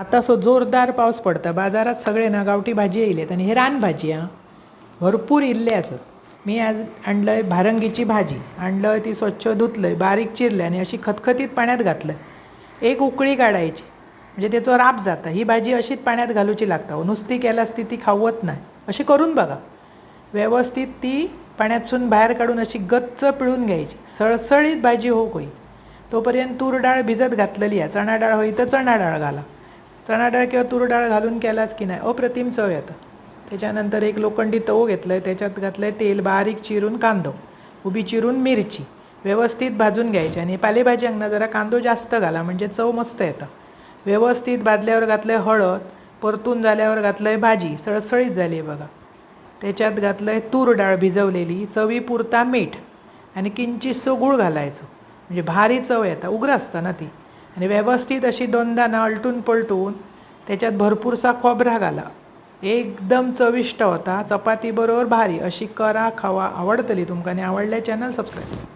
आता सो जोरदार पावस पडता. बाजारात सगळे ना गावठी भाजी येयलेत आणि हे रानभाजी हा. भरपूर इल्ले असत. मी आज आणलंय भारंगीची भाजी. आणलं ती स्वच्छ धुतलंय बारीक चिरलं आणि अशी खतखतीत पाण्यात घातलं एक उकळी काढायची. म्हणजे त्याचं राप जाता. ही भाजी अशीच पाण्यात घालूची लागता. हो, नुसती केल्यास ती ती खावत नाही. अशी करून बघा. व्यवस्थित ती पाण्यातून बाहेर काढून अशी गच्च पिळून घ्यायची. सळसळीत भाजी हो कोई. तोपर्यंत तूर डाळ भिजत घातलेली आहे. चणा डाळ होई तर चणा डाळ घाला. चणा डाळ किंवा तूर डाळ घालून केलाच की नाही. अप्रतिम चव येतं त्याच्यानंतर एक लोखंडी तवू घेतलं आहे त्याच्यात घातलं आहे तेल बारीक चिरून कांदो. उभी चिरून मिरची. व्यवस्थित भाजून घ्यायची आणि पालेभाज्यांना जरा कांदो जास्त घाला म्हणजे चव मस्त येतं व्यवस्थित भाजल्यावर घातलं आहे हळद परतून झाल्यावर घातलं आहे भाजी सळसळीत झाली आहे बघा. त्याच्यात घातलं आहे तूर डाळ भिजवलेली चवीपुरता मीठ आणि किंचितसं गूळ घालायचं. म्हणजे भारी चव येतं उग्र असतं ना ती. आणि व्यवस्थित अशी दोन ना अलटून पलटून त्याच्यात भरपूरसा खोबरा घाला. एकदम चविष्ट होता. चपाती बरोबर भारी. अशी करा खावा. आवडतली तुमका आणि आवडल्या चॅनल सबस्क्राईब